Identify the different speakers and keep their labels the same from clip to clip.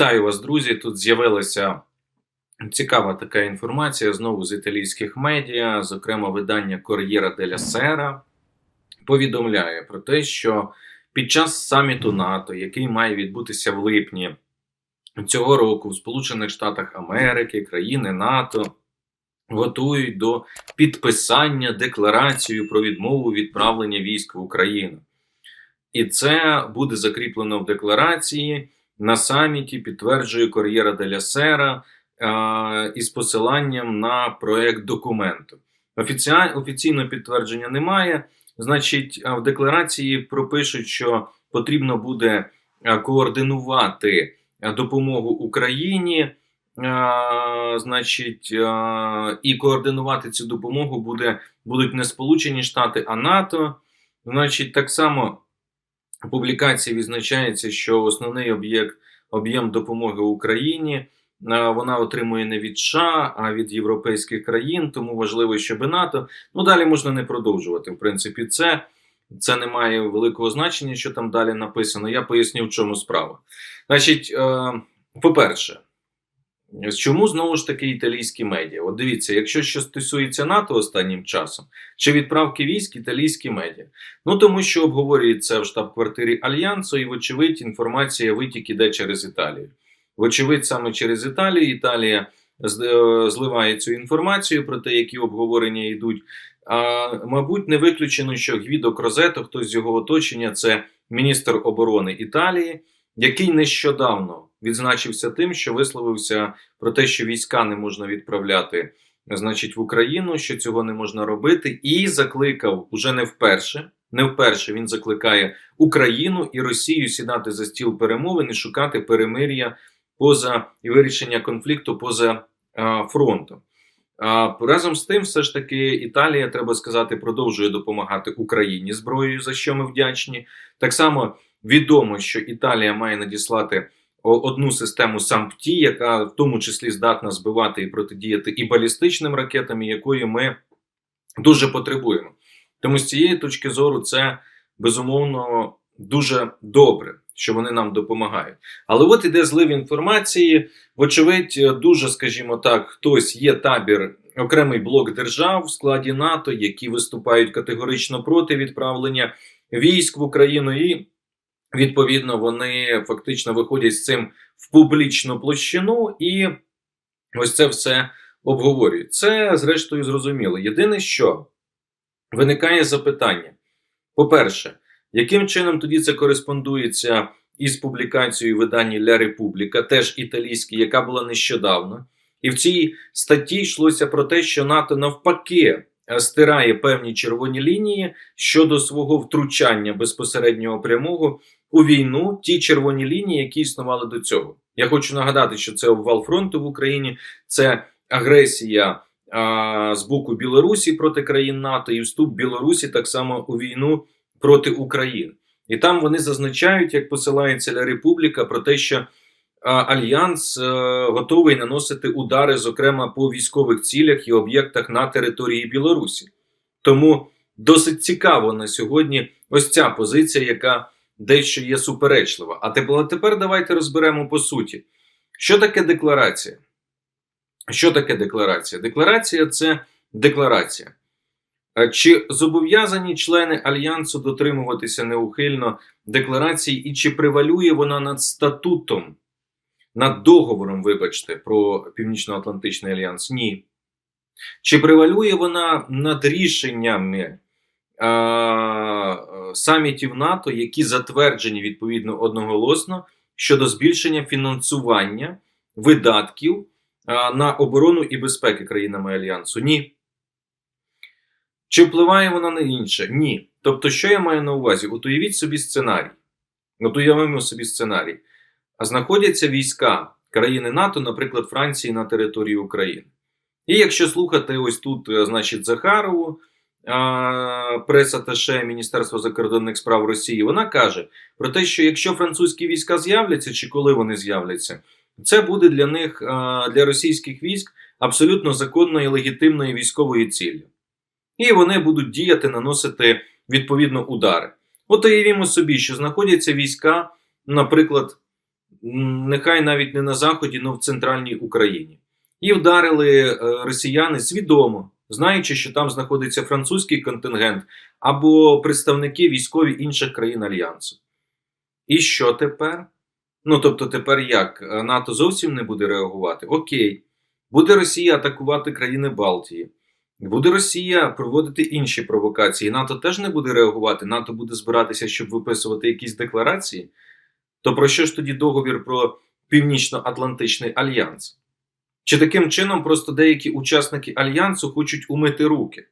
Speaker 1: Вітаю вас, друзі. Тут з'явилася цікава така інформація знову з італійських медіа, зокрема, видання Кор'єра деля Сера повідомляє про те, що під час саміту НАТО, який має відбутися в липні цього року в Сполучених Штатах Америки, країни НАТО готують до підписання декларацію про відмову відправлення військ в Україну. І це буде закріплено в декларації на саміті, підтверджує Кор'єра деля Сера із посиланням на проект документу. Офіційного підтвердження немає. Значить, в декларації пропишуть, що потрібно буде координувати допомогу Україні. Значить, і координувати цю допомогу буде, будуть не Сполучені Штати, а НАТО. Значить, так само публікації відзначається, що основний об'єкт об'єм допомоги Україні вона отримує не від США, а від європейських країн. Тому важливо, щоб і НАТО. Ну далі можна не продовжувати. В принципі, це. Це не має великого значення, що там далі написано. Я поясню, в чому справа. Значить, е, по-перше, чому знову ж таки італійські медіа? От дивіться, якщо що стосується НАТО останнім часом, чи відправки військ італійські медіа. Ну тому що обговорюється в штаб-квартирі Альянсу, і, вочевидь, інформація витік іде через Італію. Вочевидь, саме через Італію Італія е, зливає цю інформацію про те, які обговорення йдуть. А, мабуть, не виключено, що Гвідо Крозето, хтось з його оточення, це міністр оборони Італії, який нещодавно відзначився тим, що висловився про те, що війська не можна відправляти, значить, в Україну, що цього не можна робити, і закликав уже не вперше. Не вперше він закликає Україну і Росію сідати за стіл перемовин і шукати перемир'я поза і вирішення конфлікту поза а, фронтом. А, разом з тим, все ж таки, Італія, треба сказати, продовжує допомагати Україні зброєю, за що ми вдячні. Так само відомо, що Італія має надіслати одну систему САМПТІ, яка в тому числі здатна збивати і протидіяти і балістичним ракетам, якої ми дуже потребуємо. Тому з цієї точки зору це безумовно дуже добре, що вони нам допомагають. Але от іде злив інформації. Вочевидь, дуже, скажімо так, хтось є табір, окремий блок держав в складі НАТО, які виступають категорично проти відправлення військ в Україну, і відповідно вони фактично виходять з цим в публічну площину, і ось це все обговорюють. Це, зрештою, зрозуміло. Єдине, що виникає запитання: по-перше, яким чином тоді це кореспондується із публікацією видання Ля Републіка, теж італійське, яка була нещодавно. І в цій статті йшлося про те, що НАТО навпаки е, стирає певні червоні лінії щодо свого втручання безпосереднього прямого у війну, ті червоні лінії, які існували до цього. Я хочу нагадати, що це обвал фронту в Україні, це агресія а, з боку Білорусі проти країн НАТО і вступ Білорусі так само у війну проти України. І там вони зазначають, як посилається Ля Републіка, про те, що а, Альянс е, готовий наносити удари, зокрема по військових цілях і об'єктах на території Білорусі. Тому досить цікаво на сьогодні ось ця позиція, яка дещо є суперечлива. А тепер, давайте розберемо по суті, що таке декларація. Що таке декларація? Декларація це декларація. Чи зобов'язані члени альянсу дотримуватися неухильно декларації, і чи превалює вона над статутом, над договором, вибачте, про Північно-Атлантичний альянс? Ні. Чи превалює вона над рішеннями самітів НАТО, які затверджені відповідно одноголосно щодо збільшення фінансування видатків на оборону і безпеки країнами альянсу? Ні. Чи впливає вона на інше? Ні. Тобто, що я маю на увазі? От уявіть собі сценарій. От уявимо собі сценарій. А знаходяться війська країни НАТО, наприклад, Франції на території України. І якщо слухати ось тут, е, значить, Захарову, прес-аташе Міністерства закордонних справ Росії, вона каже про те, що якщо французькі війська з'являться, чи коли вони з'являться, це буде для них, для російських військ, абсолютно законною і легітимною військовою ціллю. І вони будуть діяти, наносити відповідно удари. От уявімо собі, що знаходяться війська, наприклад, нехай навіть не на Заході, але в центральній Україні. І вдарили е, росіяни свідомо, знаючи, що там знаходиться французький контингент або представники військові інших країн Альянсу. І що тепер? Ну тобто, тепер як? Е, НАТО зовсім не буде реагувати? Окей. Буде Росія атакувати країни Балтії. Буде Росія проводити інші провокації. НАТО теж не буде реагувати. НАТО буде збиратися, щоб виписувати якісь декларації. То про що ж тоді договір про Північно-Атлантичний альянс? Чи таким чином просто деякі учасники альянсу хочуть умити руки?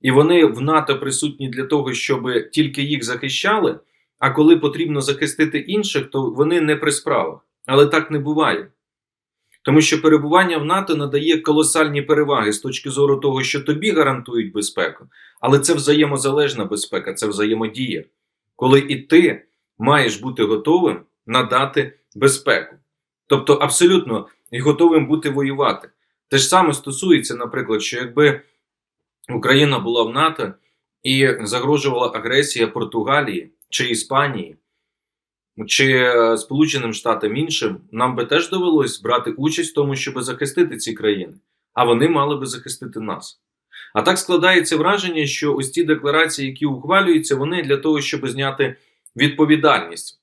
Speaker 1: І вони в НАТО присутні для того, щоб тільки їх захищали, а коли потрібно захистити інших, то вони не при справах. Але так не буває. Тому що перебування в НАТО надає колосальні переваги з точки зору того, що тобі гарантують безпеку, але це взаємозалежна безпека, це взаємодія, коли і ти маєш бути готовим надати безпеку. Тобто абсолютно і готовим бути воювати. Те ж саме стосується, наприклад, що якби Україна була в НАТО і загрожувала агресія Португалії чи Іспанії, чи Сполученим Штатам іншим, нам би теж довелось брати участь в тому, щоб захистити ці країни, а вони мали би захистити нас. А так складається враження, що ось ті декларації, які ухвалюються, вони для того, щоб зняти відповідальність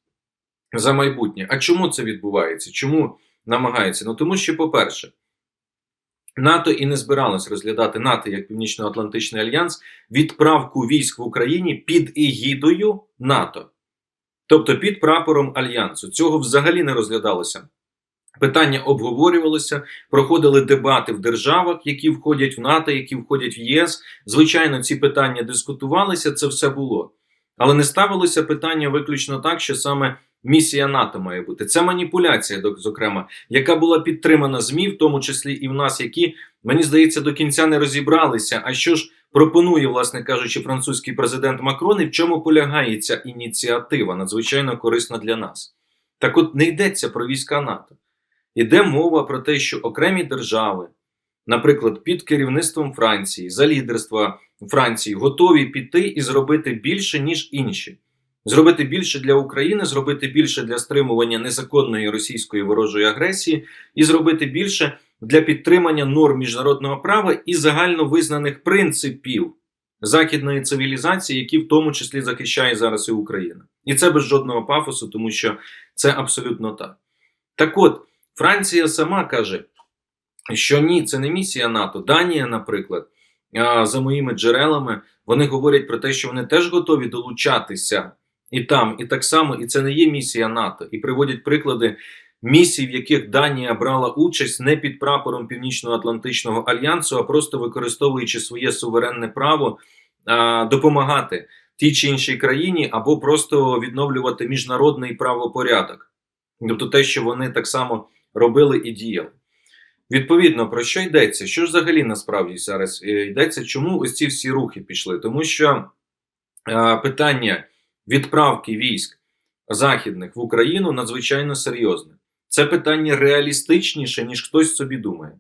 Speaker 1: за майбутнє. А чому це відбувається? Чому намагаються? Ну тому що, по-перше, НАТО і не збиралось розглядати НАТО як Північно-Атлантичний альянс відправку військ в Україні під егідою НАТО. Тобто під прапором альянсу. Цього взагалі не розглядалося. Питання обговорювалося, проходили дебати в державах, які входять в НАТО, які входять в ЄС. Звичайно, ці питання дискутувалися, це все було. Але не ставилося питання виключно так, що саме місія НАТО має бути. Це маніпуляція, зокрема, яка була підтримана ЗМІ, в тому числі і в нас, які, мені здається, до кінця не розібралися. А що ж пропонує, власне кажучи, французький президент Макрон, і в чому полягає ця ініціатива, надзвичайно корисна для нас. Так от не йдеться про війська НАТО. Іде мова про те, що окремі держави, наприклад, під керівництвом Франції, за лідерства Франції, готові піти і зробити більше, ніж інші. Зробити більше для України, зробити більше для стримування незаконної російської ворожої агресії, і зробити більше для підтримання норм міжнародного права і загально визнаних принципів західної цивілізації, які в тому числі захищає зараз і Україна. І це без жодного пафосу, тому що це абсолютно так. Так от, Франція сама каже, що ні, це не місія НАТО. Данія, наприклад, за моїми джерелами, вони говорять про те, що вони теж готові долучатися і там, і так само, і це не є місія НАТО. І приводять приклади місій, в яких Данія брала участь не під прапором Північно-Атлантичного альянсу, а просто використовуючи своє суверенне право а, допомагати тій чи іншій країні, або просто відновлювати міжнародний правопорядок. Тобто те, що вони так само робили і діяли. Відповідно, про що йдеться? Що ж взагалі насправді зараз е, йдеться? Чому ось ці всі рухи пішли? Тому що е, питання відправки військ західних в Україну надзвичайно серйозне. Це питання реалістичніше, ніж хтось собі думає.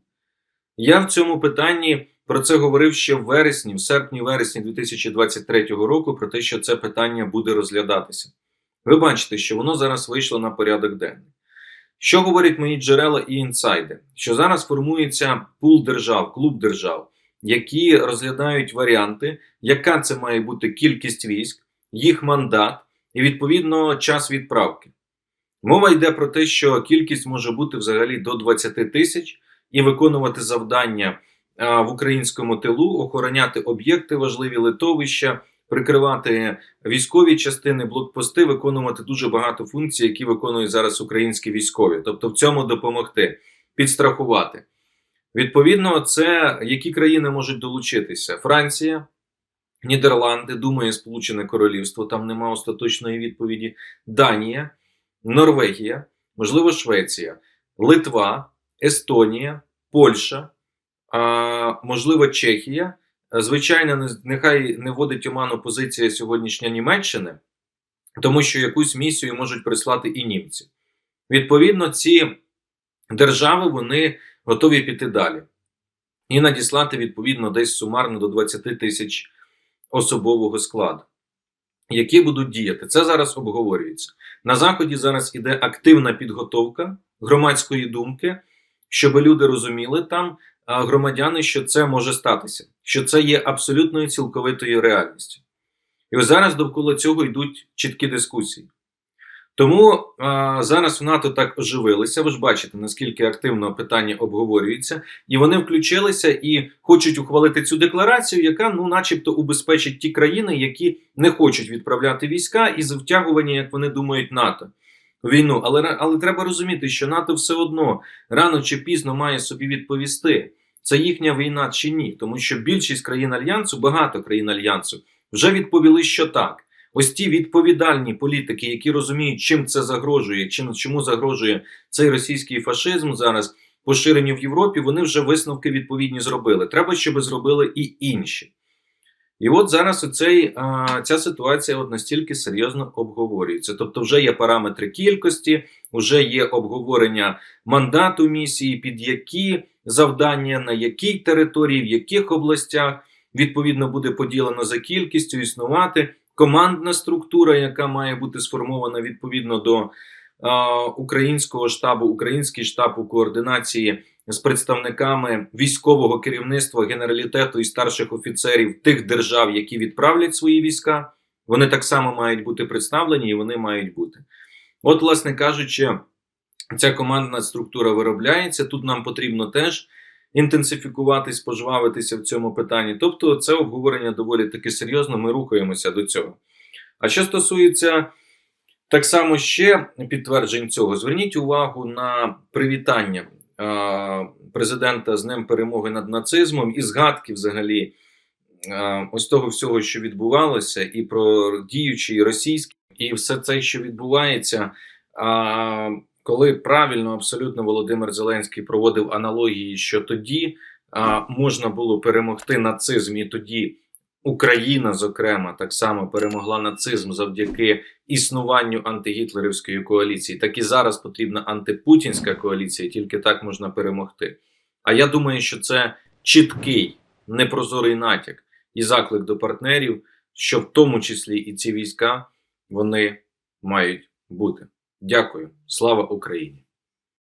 Speaker 1: Я в цьому питанні про це говорив ще в вересні, в серпні-вересні 2023 року, про те, що це питання буде розглядатися. Ви бачите, що воно зараз вийшло на порядок денний. Що говорять мої джерела і інсайди? Що зараз формується пул держав, клуб держав, які розглядають варіанти, яка це має бути кількість військ, їх мандат і відповідно час відправки. Мова йде про те, що кількість може бути взагалі до 20 тисяч і виконувати завдання в українському тилу, охороняти об'єкти, важливі литовища, прикривати військові частини, блокпости, виконувати дуже багато функцій, які виконують зараз українські військові, тобто в цьому допомогти, підстрахувати. Відповідно, це які країни можуть долучитися? Франція, Нідерланди, думає Сполучене Королівство, там нема остаточної відповіді. Данія, Норвегія, можливо, Швеція, Литва, Естонія, Польща, можливо, Чехія. Звичайно, нехай не вводить оману позиція сьогоднішня Німеччини, тому що якусь місію можуть прислати і німці. Відповідно, ці держави вони готові піти далі і надіслати відповідно десь сумарно до 20 тисяч особового складу. які будуть діяти. Це зараз обговорюється. На заході зараз іде активна підготовка громадської думки, щоб люди розуміли там, громадяни, що це може статися, що це є абсолютною цілковитою реальністю. І ось зараз довкола цього йдуть чіткі дискусії. Тому а, зараз в НАТО так оживилися. Ви ж бачите, наскільки активно питання обговорюється, і вони включилися і хочуть ухвалити цю декларацію, яка, ну, начебто, убезпечить ті країни, які не хочуть відправляти війська із втягування, як вони думають, НАТО війну. Але але треба розуміти, що НАТО все одно рано чи пізно має собі відповісти, це їхня війна чи ні, тому що більшість країн альянсу, багато країн альянсу, вже відповіли, що так. Ось ті відповідальні політики, які розуміють, чим це загрожує, чим чому загрожує цей російський фашизм зараз поширенню в Європі, вони вже висновки відповідні зробили. Треба, щоб зробили і інші. І от зараз оцей, ця ситуація от настільки серйозно обговорюється. Тобто, вже є параметри кількості, вже є обговорення мандату місії, під які завдання, на якій території, в яких областях відповідно буде поділено за кількістю існувати командна структура, яка має бути сформована відповідно до а, українського штабу, український штаб у координації з представниками військового керівництва, генералітету і старших офіцерів тих держав, які відправлять свої війська. Вони так само мають бути представлені і вони мають бути. От, власне кажучи, ця командна структура виробляється. Тут нам потрібно теж інтенсифікуватись, пожвавитися в цьому питанні. Тобто, це обговорення доволі таки серйозно. Ми рухаємося до цього. А що стосується так само ще підтверджень цього, зверніть увагу на привітання президента з Днем перемоги над нацизмом і згадки взагалі ось того всього, що відбувалося, і про діючий російський, і все це, що відбувається. Коли правильно абсолютно Володимир Зеленський проводив аналогії, що тоді можна було перемогти нацизм, і тоді Україна, зокрема, так само перемогла нацизм завдяки існуванню антигітлерівської коаліції. Так і зараз потрібна антипутінська коаліція, тільки так можна перемогти. А я думаю, що це чіткий, непрозорий натяк і заклик до партнерів, що в тому числі і ці війська вони мають бути. Дякую, слава Україні!